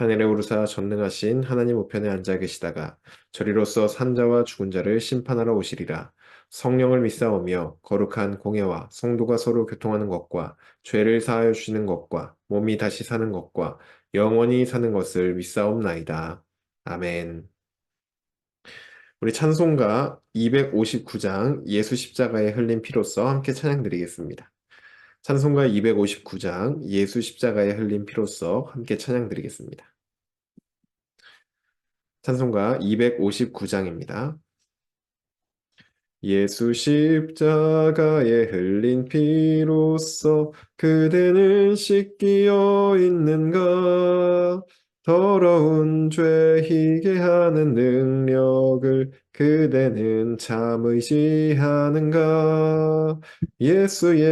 하늘에 오르사 전능하신 하나님 우편에 앉아 계시다가 저리로서 산자와 죽은 자를 심판하러 오시리라. 성령을 믿사오며 거룩한 공예와 성도가 서로 교통하는 것과 죄를 사하여 주시는 것과 몸이 다시 사는 것과 영원히 사는 것을 믿사옵나이다. 아멘. 우리 찬송가 259장 예수 십자가에 흘린 피로써 함께 찬양 드리겠습니다. 찬송가 259장 예수 십자가에 흘린 피로써 함께 찬양 드리겠습니다. 찬송가 259장입니다. 예수 십자가에 흘린 피로써 그대는 씻기어 있는가? 더러운 죄 희게 하는 능력을 그대는 참 의지하는가? 예수의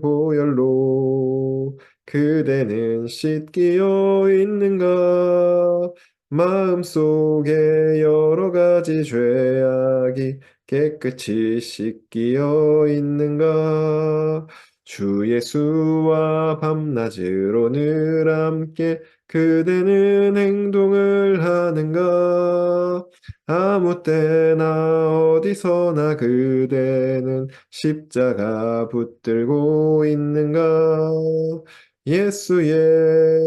보혈로 그대는 씻기어 있는가? 마음속에 여러 가지 죄악이 깨끗이 씻기어 있는가? 주 예수와 밤낮으로 늘 함께 그대는 행동을 하는가? 아무 때나 어디서나 그대는 십자가 붙들고 있는가? 예수의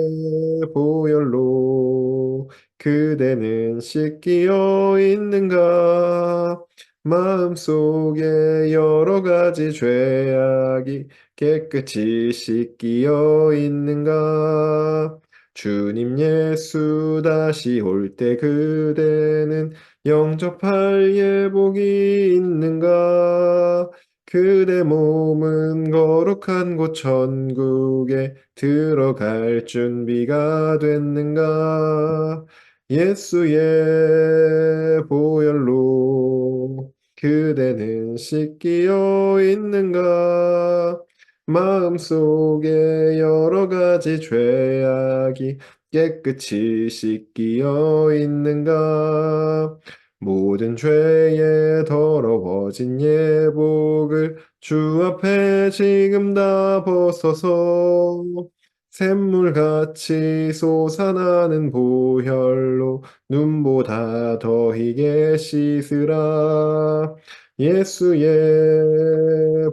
보혈로 그대는 씻기어 있는가? 마음속에 여러 가지 죄악이 깨끗이 씻기어 있는가? 주님 예수 다시 올 때 그대는 영접할 예복이 있는가? 그대 몸은 거룩한 곳 천국에 들어갈 준비가 됐는가? 예수의 보혈로 그대는 씻기어 있는가? 마음속에 여러 가지 죄악이 깨끗이 씻기어 있는가? 모든 죄에 더러워진 예복을 주 앞에 지금 다 벗어서 샘물같이 솟아나는 보혈로 눈보다 더 희게 씻으라. 예수의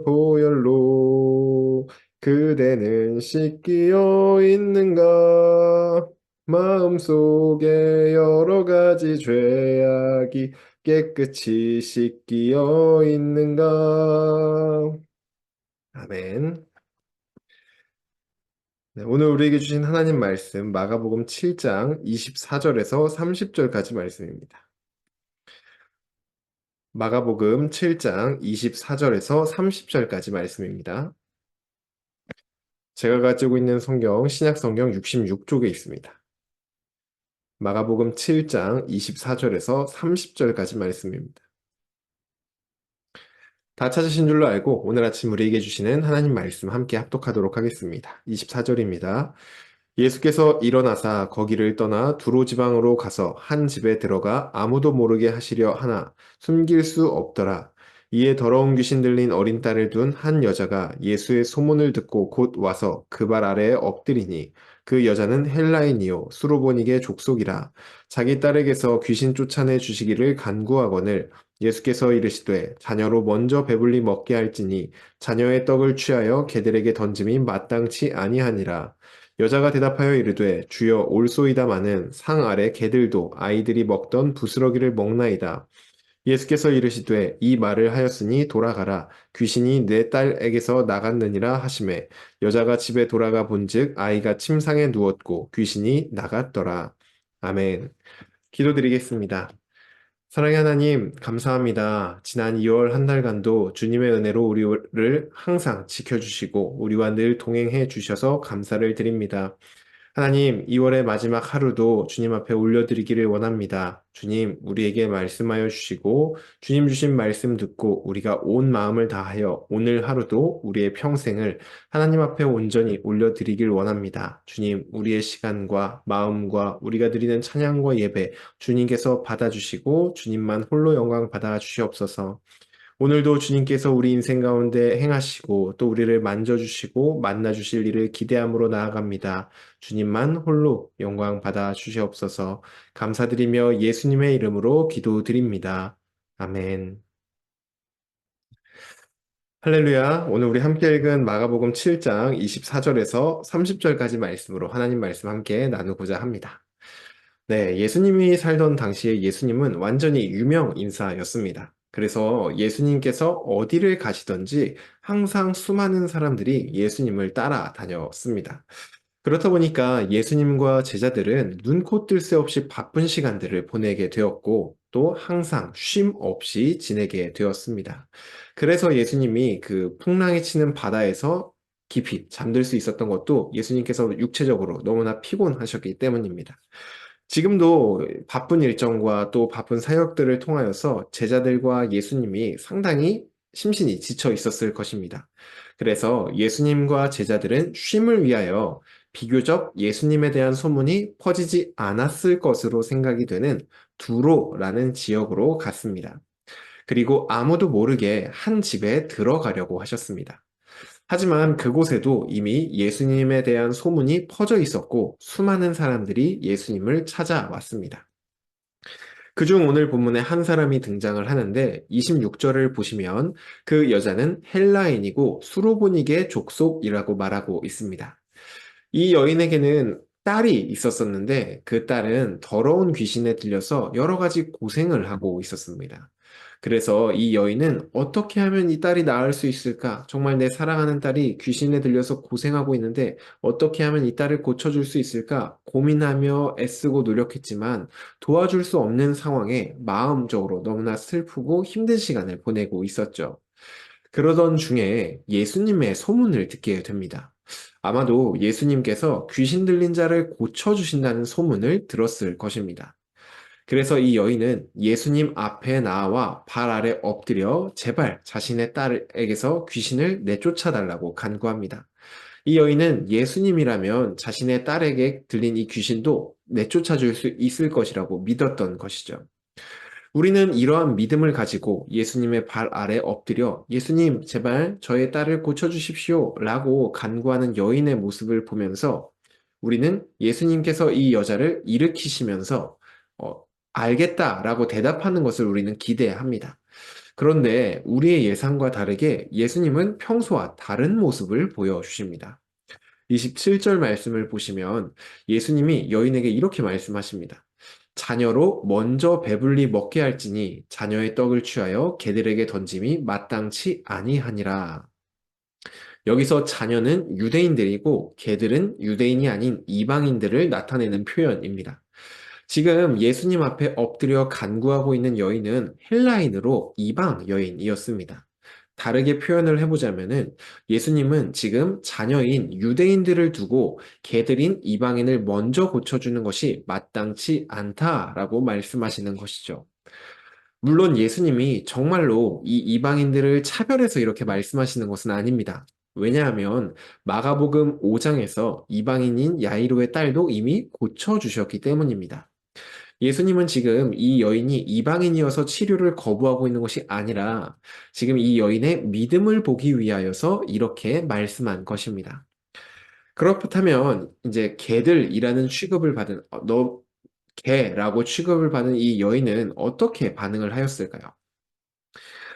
보혈로 그대는 씻기어 있는가? 마음속에 여러 가지 죄악이 깨끗이 씻기어 있는가? 아멘. 네, 오늘 우리에게 주신 하나님 말씀 마가복음 7장 24절에서 30절까지 말씀입니다. 마가복음 7장 24절에서 30절까지 말씀입니다. 제가 가지고 있는 성경 신약 성경 66쪽에 있습니다. 마가복음 7장 24절에서 30절까지 말씀입니다. 다 찾으신 줄로 알고 오늘 아침 우리에게 주시는 하나님 말씀 함께 합독하도록 하겠습니다. 24절입니다. 예수께서 일어나사 거기를 떠나 두로 지방으로 가서 한 집에 들어가 아무도 모르게 하시려 하나 숨길 수 없더라. 이에 더러운 귀신 들린 어린 딸을 둔 한 여자가 예수의 소문을 듣고 곧 와서 그 발 아래에 엎드리니 그 여자는 헬라인이요 수로보닉의 족속이라 자기 딸에게서 귀신 쫓아내 주시기를 간구하거늘 예수께서 이르시되 자녀로 먼저 배불리 먹게 할지니 자녀의 떡을 취하여 개들에게 던짐이 마땅치 아니하니라. 여자가 대답하여 이르되 주여 올소이다마는 상 아래 개들도 아이들이 먹던 부스러기를 먹나이다. 예수께서 이르시되 이 말을 하였으니 돌아가라. 귀신이 내 딸에게서 나갔느니라 하심에 여자가 집에 돌아가 본즉 아이가 침상에 누웠고 귀신이 나갔더라. 아멘. 기도드리겠습니다 사랑의 하나님 감사합니다. 지난 2월 한 달간도 주님의 은혜로 우리를 항상 지켜주시고 우리와 늘 동행해 주셔서 감사를 드립니다 하나님, 2월의 마지막 하루도 주님 앞에 올려드리기를 원합니다. 주님, 우리에게 말씀하여 주시고, 주님 주신 말씀 듣고 우리가 온 마음을 다하여 오늘 하루도 우리의 평생을 하나님 앞에 온전히 올려드리길 원합니다. 주님, 우리의 시간과 마음과 우리가 드리는 찬양과 예배, 주님께서 받아주시고, 주님만 홀로 영광 받아 주시옵소서. 오늘도 주님께서 우리 인생 가운데 행하시고 또 우리를 만져주시고 만나주실 일을 기대함으로 나아갑니다. 주님만 홀로 영광 받아 주시옵소서 감사드리며 예수님의 이름으로 기도드립니다. 아멘. 할렐루야. 오늘 우리 함께 읽은 마가복음 7장 24절에서 30절까지 말씀으로 하나님 말씀 함께 나누고자 합니다. 네, 예수님이 살던 당시에 예수님은 완전히 유명 인사였습니다. 그래서 예수님께서 어디를 가시던지 항상 수많은 사람들이 예수님을 따라다녔습니다. 그렇다 보니까 예수님과 제자들은 눈코 뜰 새 없이 바쁜 시간들을 보내게 되었고 또 항상 쉼 없이 지내게 되었습니다. 그래서 예수님이 그 풍랑이 치는 바다에서 깊이 잠들 수 있었던 것도 예수님께서 육체적으로 너무나 피곤하셨기 때문입니다. 지금도 바쁜 일정과 또 바쁜 사역들을 통하여서 제자들과 예수님이 상당히 심신이 지쳐 있었을 것입니다. 그래서 예수님과 제자들은 쉼을 위하여 비교적 예수님에 대한 소문이 퍼지지 않았을 것으로 생각이 되는 두로라는 지역으로 갔습니다. 그리고 아무도 모르게 한 집에 들어가려고 하셨습니다. 하지만 그곳에도 이미 예수님에 대한 소문이 퍼져 있었고 수많은 사람들이 예수님을 찾아왔습니다. 그중 오늘 본문에 한 사람이 등장을 하는데 26절을 보시면 그 여자는 헬라인이고 수로보닉의 족속이라고 말하고 있습니다. 이 여인에게는 딸이 있었었는데 그 딸은 더러운 귀신에 들려서 여러 가지 고생을 하고 있었습니다. 그래서 이 여인은 어떻게 하면 이 딸이 나을 수 있을까? 정말 내 사랑하는 딸이 귀신에 들려서 고생하고 있는데 어떻게 하면 이 딸을 고쳐줄 수 있을까? 고민하며 애쓰고 노력했지만 도와줄 수 없는 상황에 마음적으로 너무나 슬프고 힘든 시간을 보내고 있었죠. 그러던 중에 예수님의 소문을 듣게 됩니다. 아마도 예수님께서 귀신 들린 자를 고쳐주신다는 소문을 들었을 것입니다. 그래서 이 여인은 예수님 앞에 나와 발 아래 엎드려 제발 자신의 딸에게서 귀신을 내쫓아 달라고 간구합니다. 이 여인은 예수님이라면 자신의 딸에게 들린 이 귀신도 내쫓아 줄 수 있을 것이라고 믿었던 것이죠. 우리는 이러한 믿음을 가지고 예수님의 발 아래 엎드려 예수님 제발 저의 딸을 고쳐주십시오 라고 간구하는 여인의 모습을 보면서 우리는 예수님께서 이 여자를 일으키시면서 어, 알겠다라고 대답하는 것을 우리는 기대합니다. 그런데 우리의 예상과 다르게 예수님은 평소와 다른 모습을 보여주십니다. 27절 말씀을 보시면 예수님이 여인에게 이렇게 말씀하십니다. 자녀로 먼저 배불리 먹게 할지니 자녀의 떡을 취하여 개들에게 던짐이 마땅치 아니하니라. 여기서 자녀는 유대인들이고 개들은 유대인이 아닌 이방인들을 나타내는 표현입니다. 지금 예수님 앞에 엎드려 간구하고 있는 여인은 헬라인으로 이방 여인이었습니다. 다르게 표현을 해보자면은 예수님은 지금 자녀인 유대인들을 두고 개들인 이방인을 먼저 고쳐주는 것이 마땅치 않다라고 말씀하시는 것이죠. 물론 예수님이 정말로 이 이방인들을 차별해서 이렇게 말씀하시는 것은 아닙니다. 왜냐하면 마가복음 5장에서 이방인인 야이로의 딸도 이미 고쳐주셨기 때문입니다. 예수님은 지금 이 여인이 이방인이어서 치료를 거부하고 있는 것이 아니라 지금 이 여인의 믿음을 보기 위하여서 이렇게 말씀한 것입니다. 그렇다면 이제 개들이라는 취급을 받은 어, 너 개라고 취급을 받은 이 여인은 어떻게 반응을 하였을까요?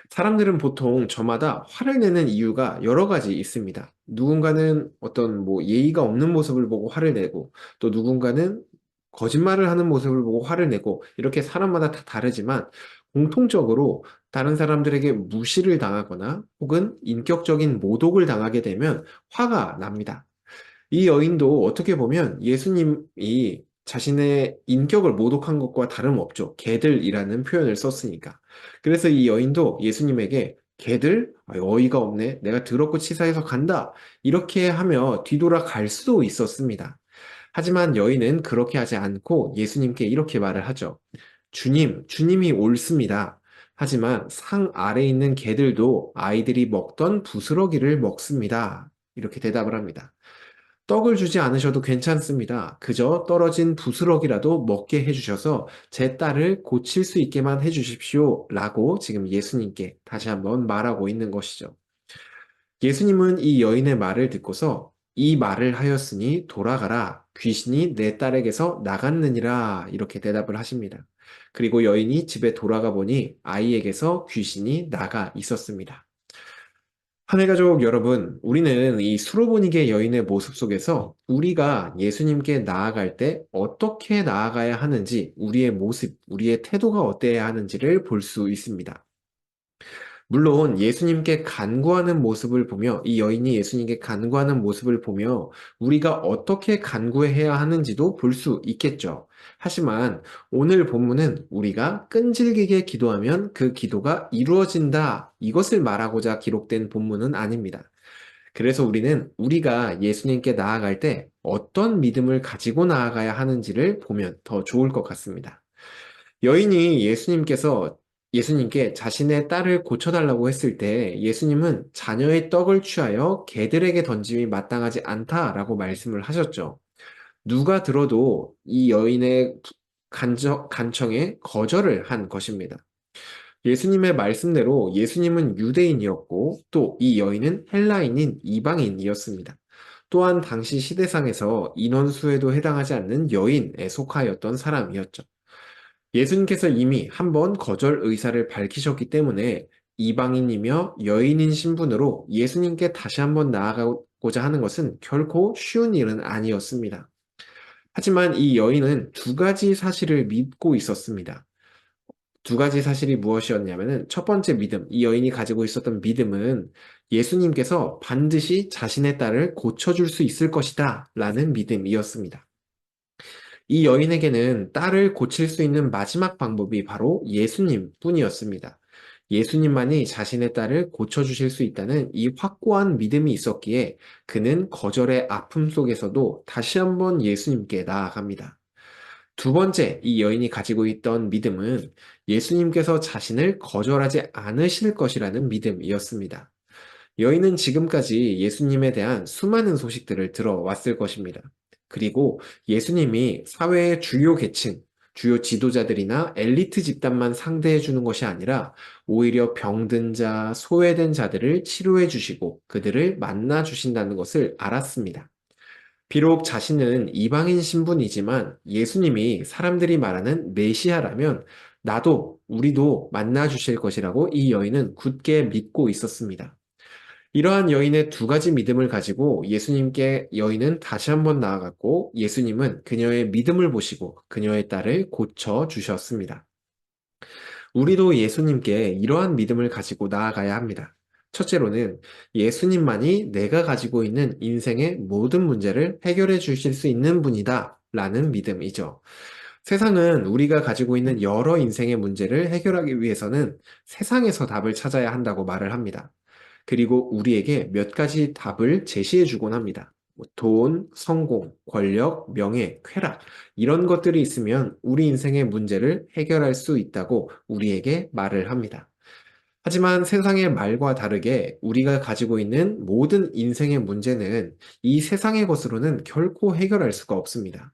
사람들은 보통 저마다 화를 내는 이유가 여러 가지 있습니다. 누군가는 어떤 뭐 예의가 없는 모습을 보고 화를 내고 또 누군가는 거짓말을 하는 모습을 보고 화를 내고 이렇게 사람마다 다 다르지만 공통적으로 다른 사람들에게 무시를 당하거나 혹은 인격적인 모독을 당하게 되면 화가 납니다. 이 여인도 어떻게 보면 예수님이 자신의 인격을 모독한 것과 다름없죠. 개들이라는 표현을 썼으니까. 그래서 이 여인도 예수님에게 개들? 어이가 없네. 내가 더럽고 치사해서 간다. 이렇게 하며 뒤돌아갈 수도 있었습니다. 하지만 여인은 그렇게 하지 않고 예수님께 이렇게 말을 하죠. 주님, 주님이 옳습니다. 하지만 상 아래 있는 개들도 아이들이 먹던 부스러기를 먹습니다. 이렇게 대답을 합니다. 떡을 주지 않으셔도 괜찮습니다. 그저 떨어진 부스러기라도 먹게 해주셔서 제 딸을 고칠 수 있게만 해주십시오. 라고 지금 예수님께 다시 한번 말하고 있는 것이죠. 예수님은 이 여인의 말을 듣고서 이 말을 하였으니 돌아가라. 귀신이 내 딸에게서 나갔느니라. 이렇게 대답을 하십니다. 그리고 여인이 집에 돌아가 보니 아이에게서 귀신이 나가 있었습니다. 하늘가족 여러분, 우리는 이 수로보니게 여인의 모습 속에서 우리가 예수님께 나아갈 때 어떻게 나아가야 하는지, 우리의 모습, 우리의 태도가 어때야 하는지를 볼 수 있습니다. 물론 예수님께 간구하는 모습을 보며 이 여인이 예수님께 간구하는 모습을 보며 우리가 어떻게 간구해야 하는지도 볼 수 있겠죠. 하지만 오늘 본문은 우리가 끈질기게 기도하면 그 기도가 이루어진다. 이것을 말하고자 기록된 본문은 아닙니다. 그래서 우리는 우리가 예수님께 나아갈 때 어떤 믿음을 가지고 나아가야 하는지를 보면 더 좋을 것 같습니다. 여인이 예수님께서 예수님께 자신의 딸을 고쳐달라고 했을 때 예수님은 자녀의 떡을 취하여 개들에게 던짐이 마땅하지 않다라고 말씀을 하셨죠. 누가 들어도 이 여인의 간저, 간청에 거절을 한 것입니다. 예수님의 말씀대로 예수님은 유대인이었고 또 이 여인은 헬라인인 이방인이었습니다. 또한 당시 시대상에서 인원수에도 해당하지 않는 여인에 속하였던 사람이었죠. 예수님께서 이미 한 번 거절 의사를 밝히셨기 때문에 이방인이며 여인인 신분으로 예수님께 다시 한번 나아가고자 하는 것은 결코 쉬운 일은 아니었습니다. 하지만 이 여인은 두 가지 사실을 믿고 있었습니다. 두 가지 사실이 무엇이었냐면은 첫 번째 믿음, 이 여인이 가지고 있었던 믿음은 예수님께서 반드시 자신의 딸을 고쳐줄 수 있을 것이다 라는 믿음이었습니다. 이 여인에게는 딸을 고칠 수 있는 마지막 방법이 바로 예수님 뿐이었습니다. 예수님만이 자신의 딸을 고쳐주실 수 있다는 이 확고한 믿음이 있었기에 그는 거절의 아픔 속에서도 다시 한번 예수님께 나아갑니다. 두 번째, 이 여인이 가지고 있던 믿음은 예수님께서 자신을 거절하지 않으실 것이라는 믿음이었습니다. 여인은 지금까지 예수님에 대한 수많은 소식들을 들어왔을 것입니다. 그리고 예수님이 사회의 주요 계층, 주요 지도자들이나 엘리트 집단만 상대해 주는 것이 아니라 오히려 병든 자, 소외된 자들을 치료해 주시고 그들을 만나 주신다는 것을 알았습니다. 비록 자신은 이방인 신분이지만 예수님이 사람들이 말하는 메시아라면 나도 우리도 만나 주실 것이라고 이 여인은 굳게 믿고 있었습니다. 이러한 여인의 두 가지 믿음을 가지고 예수님께 여인은 다시 한번 나아갔고 예수님은 그녀의 믿음을 보시고 그녀의 딸을 고쳐 주셨습니다. 우리도 예수님께 이러한 믿음을 가지고 나아가야 합니다. 첫째로는 예수님만이 내가 가지고 있는 인생의 모든 문제를 해결해 주실 수 있는 분이다 라는 믿음이죠. 세상은 우리가 가지고 있는 여러 인생의 문제를 해결하기 위해서는 세상에서 답을 찾아야 한다고 말을 합니다. 그리고 우리에게 몇 가지 답을 제시해 주곤 합니다. 뭐 돈, 성공, 권력, 명예, 쾌락, 이런 것들이 있으면 우리 인생의 문제를 해결할 수 있다고 우리에게 말을 합니다. 하지만 세상의 말과 다르게 우리가 가지고 있는 모든 인생의 문제는 이 세상의 것으로는 결코 해결할 수가 없습니다.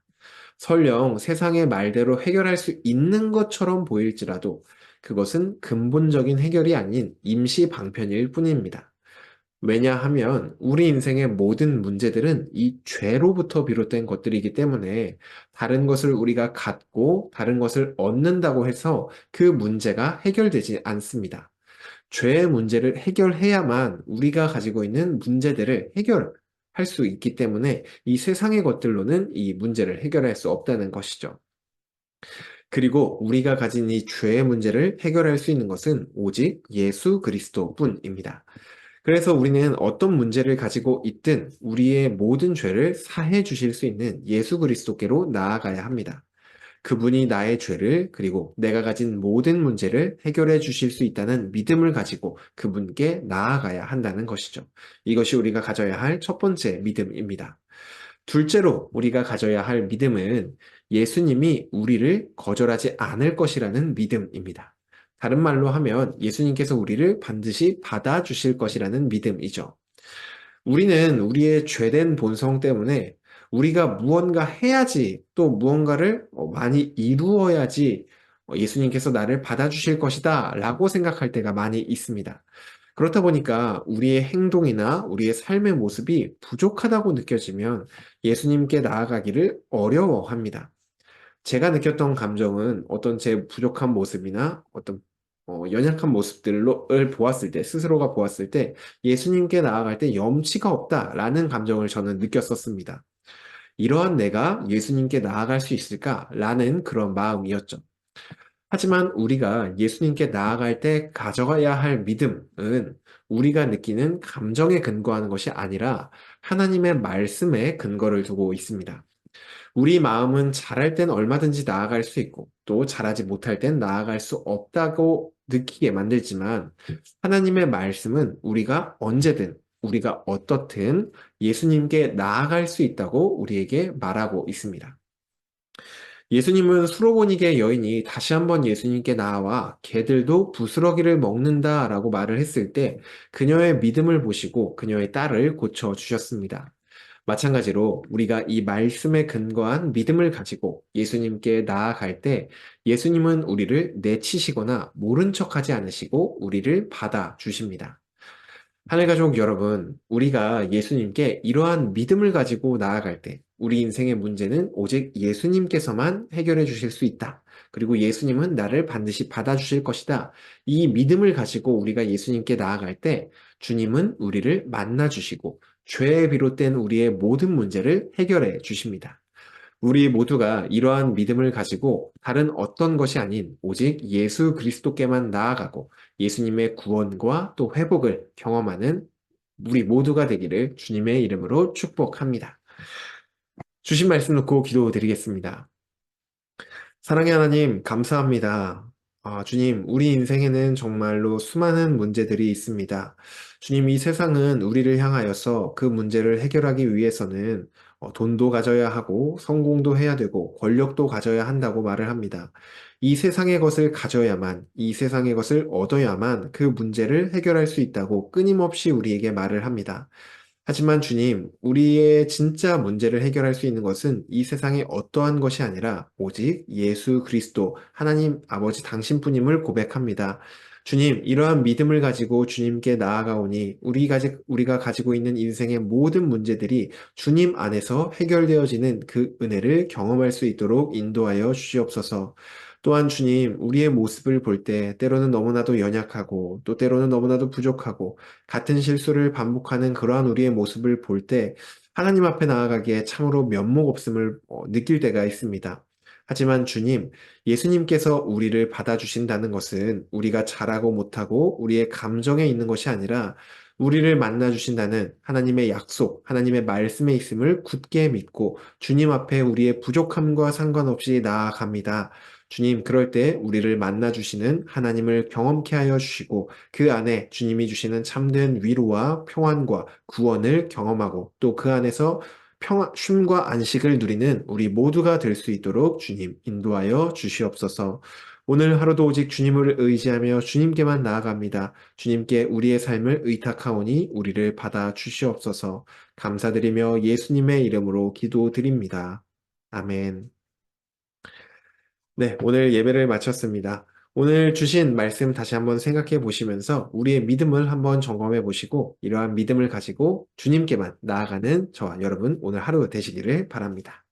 설령 세상의 말대로 해결할 수 있는 것처럼 보일지라도 그것은 근본적인 해결이 아닌 임시 방편일 뿐입니다. 왜냐하면 우리 인생의 모든 문제들은 이 죄로부터 비롯된 것들이기 때문에 다른 것을 우리가 갖고 다른 것을 얻는다고 해서 그 문제가 해결되지 않습니다. 죄의 문제를 해결해야만 우리가 가지고 있는 문제들을 해결 할 수 있기 때문에 이 세상의 것들로는 이 문제를 해결할 수 없다는 것이죠. 그리고 우리가 가진 이 죄의 문제를 해결할 수 있는 것은 오직 예수 그리스도 뿐입니다. 그래서 우리는 어떤 문제를 가지고 있든 우리의 모든 죄를 사해 주실 수 있는 예수 그리스도께로 나아가야 합니다. 그분이 나의 죄를 그리고 내가 가진 모든 문제를 해결해 주실 수 있다는 믿음을 가지고 그분께 나아가야 한다는 것이죠. 이것이 우리가 가져야 할 첫 번째 믿음입니다. 둘째로 우리가 가져야 할 믿음은 예수님이 우리를 거절하지 않을 것이라는 믿음입니다. 다른 말로 하면 예수님께서 우리를 반드시 받아주실 것이라는 믿음이죠. 우리는 우리의 죄된 본성 때문에 우리가 무언가 해야지 또 무언가를 어, 많이 이루어야지 어, 예수님께서 나를 받아주실 것이다 라고 생각할 때가 많이 있습니다. 그렇다 보니까 우리의 행동이나 우리의 삶의 모습이 부족하다고 느껴지면 예수님께 나아가기를 어려워합니다. 제가 느꼈던 감정은 어떤 제 부족한 모습이나 어떤 어, 연약한 모습들을 보았을 때, 스스로가 보았을 때 예수님께 나아갈 때 염치가 없다라는 감정을 저는 느꼈었습니다. 이러한 내가 예수님께 나아갈 수 있을까라는 그런 마음이었죠. 하지만 우리가 예수님께 나아갈 때 가져가야 할 믿음은 우리가 느끼는 감정에 근거하는 것이 아니라 하나님의 말씀에 근거를 두고 있습니다. 우리 마음은 잘할 땐 얼마든지 나아갈 수 있고 또 잘하지 못할 땐 나아갈 수 없다고 느끼게 만들지만 하나님의 말씀은 우리가 언제든 우리가 어떻든 예수님께 나아갈 수 있다고 우리에게 말하고 있습니다. 예수님은 수로보니게 여인이 다시 한번 예수님께 나와 개들도 부스러기를 먹는다 라고 말을 했을 때 그녀의 믿음을 보시고 그녀의 딸을 고쳐 주셨습니다. 마찬가지로 우리가 이 말씀에 근거한 믿음을 가지고 예수님께 나아갈 때 예수님은 우리를 내치시거나 모른 척하지 않으시고 우리를 받아 주십니다. 하늘 가족 여러분, 우리가 예수님께 이러한 믿음을 가지고 나아갈 때 우리 인생의 문제는 오직 예수님께서만 해결해 주실 수 있다. 그리고 예수님은 나를 반드시 받아주실 것이다. 이 믿음을 가지고 우리가 예수님께 나아갈 때 주님은 우리를 만나주시고 죄에 비롯된 우리의 모든 문제를 해결해 주십니다. 우리 모두가 이러한 믿음을 가지고 다른 어떤 것이 아닌 오직 예수 그리스도께만 나아가고 예수님의 구원과 또 회복을 경험하는 우리 모두가 되기를 주님의 이름으로 축복합니다. 주신 말씀 놓고 기도드리겠습니다. 사랑의 하나님, 감사합니다. 아, 주님, 우리 인생에는 정말로 수많은 문제들이 있습니다. 주님, 이 세상은 우리를 향하여서 그 문제를 해결하기 위해서는 어, 돈도 가져야 하고, 성공도 해야 되고, 권력도 가져야 한다고 말을 합니다. 이 세상의 것을 가져야만, 이 세상의 것을 얻어야만 그 문제를 해결할 수 있다고 끊임없이 우리에게 말을 합니다. 하지만 주님, 우리의 진짜 문제를 해결할 수 있는 것은 이 세상의 어떠한 것이 아니라 오직 예수 그리스도, 하나님 아버지 당신뿐임을 고백합니다. 주님, 이러한 믿음을 가지고 주님께 나아가오니 우리가 가지고 있는 인생의 모든 문제들이 주님 안에서 해결되어지는 그 은혜를 경험할 수 있도록 인도하여 주시옵소서. 또한 주님, 우리의 모습을 볼 때 때로는 너무나도 연약하고 또 때로는 너무나도 부족하고 같은 실수를 반복하는 그러한 우리의 모습을 볼 때 하나님 앞에 나아가기에 참으로 면목 없음을 어, 느낄 때가 있습니다. 하지만 주님, 예수님께서 우리를 받아주신다는 것은 우리가 잘하고 못하고 우리의 감정에 있는 것이 아니라 우리를 만나주신다는 하나님의 약속, 하나님의 말씀에 있음을 굳게 믿고 주님 앞에 우리의 부족함과 상관없이 나아갑니다. 주님, 그럴 때 우리를 만나 주시는 하나님을 경험케 하여 주시고 그 안에 주님이 주시는 참된 위로와 평안과 구원을 경험하고 또 그 안에서 평화, 쉼과 안식을 누리는 우리 모두가 될 수 있도록 주님 인도하여 주시옵소서. 오늘 하루도 오직 주님을 의지하며 주님께만 나아갑니다. 주님께 우리의 삶을 의탁하오니 우리를 받아 주시옵소서. 감사드리며 예수님의 이름으로 기도드립니다. 아멘. 네, 오늘 예배를 마쳤습니다. 오늘 주신 말씀 다시 한번 생각해 보시면서 우리의 믿음을 한번 점검해 보시고 이러한 믿음을 가지고 주님께만 나아가는 저와 여러분 오늘 하루 되시기를 바랍니다.